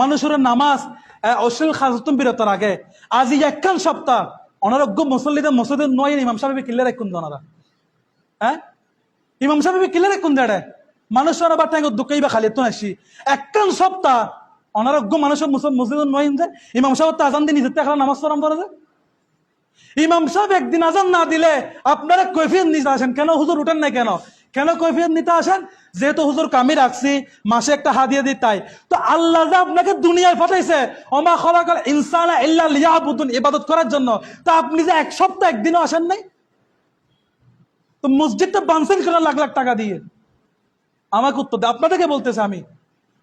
মানুষের নামাজ অশ্লীল খাজতুম বিরতর আগে। আজি একখান সপ্তাহ, অনারোগ্য মুসল্লিদে মসজিদে নয় ইমাম সাহেব কিল্লে রাখুন ওনারা। হ্যাঁ ইমাম সাহেব কিল্লে রাখুন দেড়ে মানুষের আবার ট্যাঙ্গ দুঃখই বা খালি তো আসি। একখান সপ্তাহ, অনারোগ্য মানুষের মসজিদে নয় যে, ইমাম সাহেব তো আজান দিয়ে নিজের নামাজ পড়াম পড়ে যে। ইমাম সাহেব একদিন আজান না দিলে আপনারা কৈফিয়ত আসেন। কেন? হুজুর উঠেন না কেন? কেন কৈফিয়ত নিতে আসেন? যেহেতু হুজুর কামি রাখছি মাসে একটা হাদিয়া দিই তাই। তো আল্লাহ যে আপনাকে দুনিয়ায় পাঠাইছে অমা খলাকাল ইনসানা ইল্লা লিয়াবুদুন, ইবাদত করার জন্য। তো আপনি যে এক সপ্তাহ একদিনও আসেন নাই? তো মসজিদটা বানসেন করেন লাখ লাখ টাকা দিয়ে। আমাকে উত্তর দেয় আপনাদেরকে বলতেছে আমি,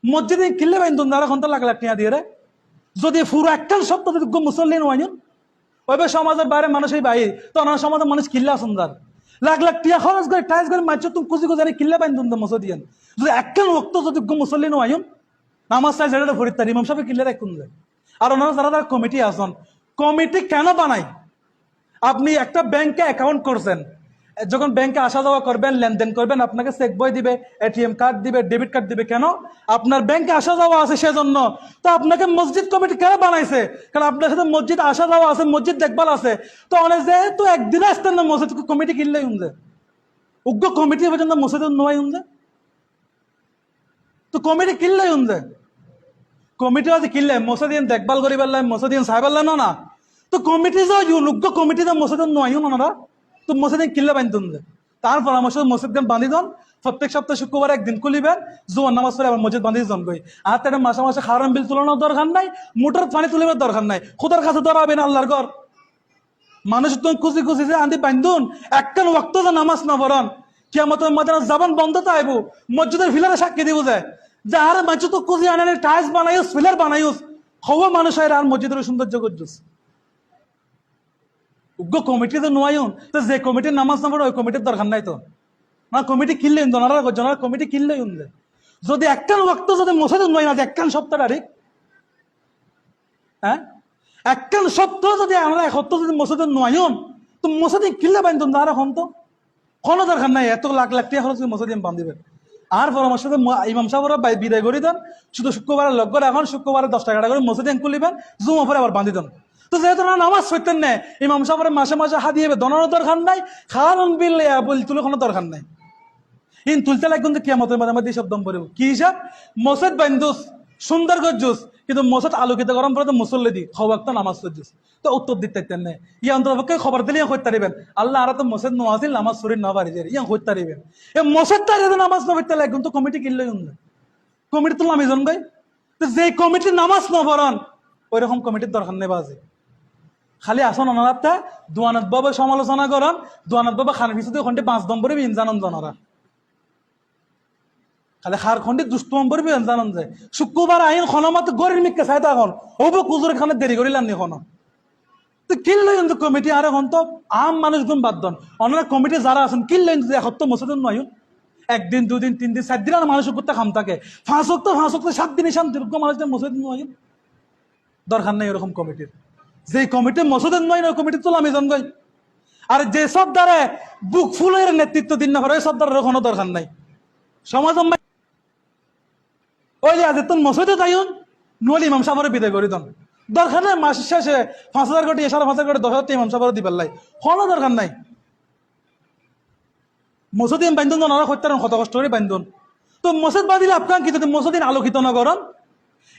মসজিদে কিনলে বাইন দাঁড়া ঘণ্টা লাখ লাখ টাকা দিয়ে রে। যদি পুরো একটা সপ্তাহ যদি মুসল্লি নয় ওইভাবে সমাজের বাইরে মানুষই বাইরে তো ওনার সমাজের মানুষ কিল্লা সুন্দর লাখ লাখ টিয়া খরচ করে টাইস করে মাছ তুমি কুচি কুচারি কিল্লা পাইন তুমি মসজিদিয়ান যদি একখান রক্ত যদি মুসল্লি নয় নামাজ চাই ভরি তার ইমাম সাহেব কিল্লা রাখুন যায়। আর ওনারা যারা তারা কমিটি আসন কমিটি কেন বানাই? আপনি একটা ব্যাংকে অ্যাকাউন্ট করছেন যখন ব্যাংকে আসা যাওয়া করবেন, লেনদেন করবেন, আপনাকে চেক বই দিবে এটিএম কার্ড দিবে ডেবিট কার্ড দিবে, কেন? আপনার ব্যাংকে আসা যাওয়া আছে সেজন্য। তো আপনাকে মসজিদ কমিটি কেন বানাইছে? কারণ আপনার সাথে মসজিদ আসা যাওয়া আছে, মসজিদ দেখভাল আছে। তো অনেক যেহেতু একদিনে আসতেন না, মসজিদ কমিটি কিনলেই উনছে উগ্র কমিটি পর্যন্ত মসজিদ নয় উনছে তো কমিটি কিনলেই উনছে কমিটি আছে কিনলে, মসজিদ দেখভাল করি পেলাই মসজিদ পেলাই না না। তো কমিটি যে উগ্র কমিটি যে মসজিদ নয় না তো মসজিদে কিল্লে বান্ধন দে তার পরামর্শ মসজিদ বান্ধি দন। প্রত্যেক সপ্তাহে শুক্রবার একদিন খুলিবেন জোয়ান নামাজ পড়ে আবার মসজিদ বান্ধি জন গই আর তার মাসে মাসে হারাম বিল তুলানোর দরকার নাই মোটর পানি তুলিবার দরকার নাই। খুদার কাছে ধরাবেন আল্লাহর ঘর। মানুষ তুমি খুশি খুশি যে আন্দি বান্ধুন একখান ওয়াক্ত যে নামাজ না পড়ন। কিয়ামতের মধ্যে জাবান বন্ধ তো আইব, মসজিদের ফিলারে সাক্ষী দিব যায় যে আর মানুষ তো খুশি আনে টাইলস বানাইস, ফিলার বানাইস। হওয়া মানুষ আর মসজিদের সৌন্দর্য করছিস উগ্র কমিটিতে নোয়াইন তো যে কমিটির নামাজ না ওই কমিটির দরকার নাই তো। না কমিটি কিনলে জনারা জনারা কমিটি কিনলে উনলে। যদি একখান ওয়াক্ত যদি মসজিদ নয় না একখান সপ্তাহ তারিখ হ্যাঁ একখান সপ্তাহ যদি আমরা এক সপ্তাহ যদি মসজিদে নয়ন তো মসজিদে কিনলে বাইন তোমরা আর এখন তো। কোনো দরকার নাই এত লাখ লাখ টাকা খরচ মসজিদে বান্ধিবেন আর পরামর্শ ইমাম সাহেবরা বিদায় করে দেন শুধু শুক্রবারে লগ করে এখন শুক্রবারে দশ টাকা করে মসজিদে খুলিবেন জুমা পরে আবার বান্ধি দেন তো যেহেতু নামাজ সইতেন না, ইমাম সাহেবের মাসে মাসে হাদিয়ে দনারও দরকার নাই খাওয়ান বিল বল তুলে কোনো দরকার নাই। ইন তুলতে লাগবেন তো কিয়ামতের মাঝে মধ্যে সব দম পড়ব। কি হিসাব? মসজিদ বান্ধুস, সুন্দর গজ্জুস কিন্তু মসজিদ আলোকিত গরম পরে তো মুসল্লি দি খবর তো নামাজ সজ্জুস তো উত্তর দিতে তেন না। ইয়া অন্তর্পক্ষে খবর দিলে ইয়া পারিবেন। আল্লাহ আর তো মসজিদ নওয়াজিল নামাজ শরীর না পারি ইয়া হইতে পারিবেন। এ মসজিদ তার নামাজ না হইতে লাগবেন তো কমিটি কিনলে কমিটি তো নামি জন গাই তো যে কমিটি নামাজ না পড়ান ওই রকম কমিটির দরকার নেই বাজে। খালি আসন অনারাতে দোয়ানত বাবা সমালোচনা করান দোয়ানত বাবা খান পিছুতে ওখানটি পাঁচ নম্বরে ইনজানন জনরা। খালি খার খন্ডি দুষ্ট নম্বরে ইনজানন যায় শুক্রবার আইন খনমত গরির মিক্কে চাই তখন হব কুজুর খানে দেরি করিলাম নি খন তো কিনলে কিন্তু কমিটি আর এখন তো, আম মানুষ গুণ বাদ দন। অনারা কমিটি যারা আছেন কিনলে কিন্তু এসপ্তাহ মসজিদ নয়, একদিন, দুদিন, তিন দিন, চার দিন আর মানুষ করতে খাম থাকে। ফাঁস তো ফাঁস তো সাত দিনে শান্তিযোগ্য মানুষদের মসজিদ নয়, দরকার নেই এরকম কমিটির। যে কমিটি মসজিদের নয় না কমিটি তো আমি জনগই আর যে সব দ্বারা বুক ফুলের নেতৃত্ব দিন না করে ওই সব দ্বারা কোনো দরকার নাই। সমাজ ওই যে আজ তুমি মসজিদে যাইন নলি ইমাম সাহেবের বিদায় করি দন। দরকার নাই মাস শেষে পাঁচ হাজার কোটি, সাড়ে পাঁচ হাজার কোটি, দশ হাজার ইমাম সাহেবের দিবার লাই। কোনো দরকার নাই। মসজিদ বান্ধন, ওনারা হত্যার কত কষ্ট করে বান্ধন। তো মসজিদ বাঁধিলে আপনার কি যদি মসজিদ আলোকিত না করেন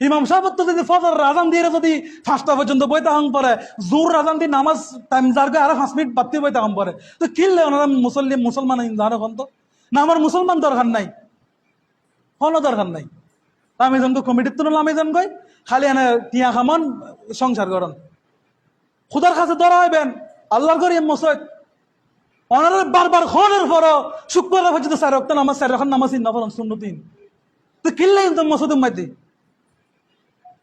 ইমাম সাহেব তো যদি ফজর রাজান দিয়ে যদি পাঁচটা পর্যন্ত বইতে হং পরে জোর রাজান দিয়ে নামাজ টাইম যার আরও পাঁচ মিনিট বাড়তি বইতে হং পরে তো কিনলে ওনারা মুসল্লি, মুসলমান জানো এখন তো? না, আমার মুসলমান দরকার নাই। কোনো দরকার নাই। আমি জন কমিটির তো আমি জন গই খালি এনে টিয়া খামান, সংসার করন খুদার কাছে ধরা হইবেন আল্লাহর করি মসজিদ। ওনারা বারবার খনের পর শুক্রবার পর্যন্ত স্যার রক্ত নামাজ স্যার এখন নামাজ না ফলন শূন্য তিন তো কিনলে কিন্তু মসজিদ মাইতি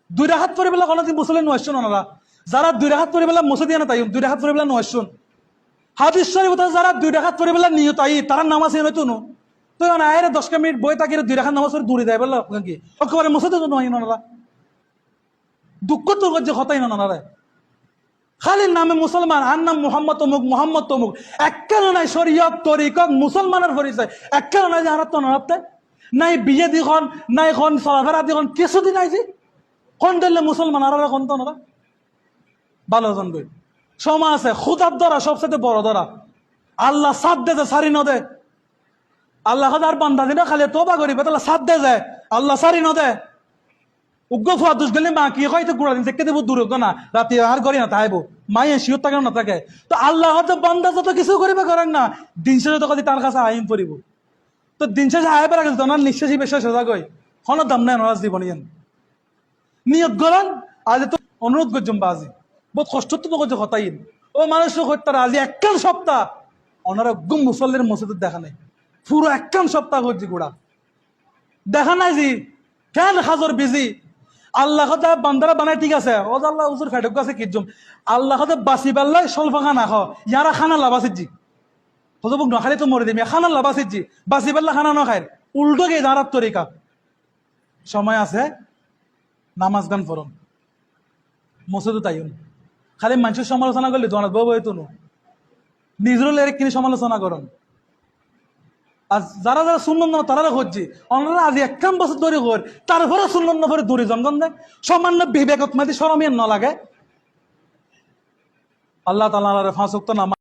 দুই রাহাত পরে বেলা কোনো মুসলিম নয়শন ওনারা যারা দুই রাহাত পরে বেলা মসজিদ আনা তাই দুই রাহাত পরে বেলা নয়শন হাদিস শরীফ যারা দুই রাহাত পরে বেলা নিয়ত আই, তারা নামাজ এনে তো নো। তো আয়ের দশ মিনিট বই তাকে দুই রাখাত নামাজ পড়ে দূরে দেয় বলল কি? একেবারে মসজিদে তো নয় ওনারা দুঃখ তো যে হতাই না ওনারা খালি নামে মুসলমান, আর নাম মোহাম্মদ তমুক মোহাম্মদ তমুক একখানে নাই শরীয়ত তরিকত মুসলমানের পরিচয়। একখানে নাই যে হারাত নাই বিয়ে দিখন নাই খন চলাফেরা দিখন কিছুদিন আইছি কোন দিলে মুসলমান আর কোন তো ওনারা ভালো জন গই সময় আছে, খুদার দ্বারা সবচেয়ে বড় দ্বারা। আল্লাহ সাথ দে সারি নদে। আল্লাহ আর বান্দা দিনা খালি তোবা করিবে তাহলে সাথ দে যায় আল্লাহ সারি নদে। উগ্র ফুয়া দুষ গেলে মা কি হয়তো গুড়া দিন, দেখতে দেবো দূর না, রাতে আর করি না তাইব মায়ে শিওর থাকে না থাকে। তো আল্লাহ হয়তো বান্দা যত কিছু করিবে করেন না, দিন শেষে তো তার কাছে আইন পড়িব। তো দিন শেষে আয় পেরা গেছে তোমার নিঃশ্বাসী বিশ্বাস সোজা গই কোনো দাম নাই, নরাজ জীবন নিয়োগ করেন আজ তো অনুরোধ করছম বাজি। বহুত কষ্ট তো করছে হতাইন। ও মানুষ হত্যার আজি একখান সপ্তাহ। ওনারা গুম মুসল্লির মসজিদের দেখা নাই। পুরো একখান সপ্তাহ করছি গোড়া। দেখা নাই জি? কেন হাজর বিজি? আল্লাহ কথা বান্দারা বানাই ঠিক আছে। ও আল্লাহ উজুর ফেটক আছে কিজম আল্লাহ কথা বাসি পাল্লাই স্বল্প খানা খাও। ইয়ারা খানা লাভাসির জি। হতো বুক নখালে তো মরে দিবি খানা লাভাসির জি। বাসি পাল্লা খানা নখায় উল্টো গে দাঁড়ার তরিকা? সময় আছে। নামাজ গান ফরন মসজিদও তাইন খালি মানুষের সমালোচনা করলে জনাত বউ হইতো নো। নিজেরও লেরে কিনে সমালোচনা করন। আর যারা যারা শুনলাম না তারা হচ্ছে অনারা আজি একখান বছর ধরে কর তারপরে শুনলাম না পরে দূরে জনগণ দেয়। সামান্য বিবেকত মাতি সরমিয়ান ন লাগে। আল্লাহ তালা ফাঁসুক্ত নামা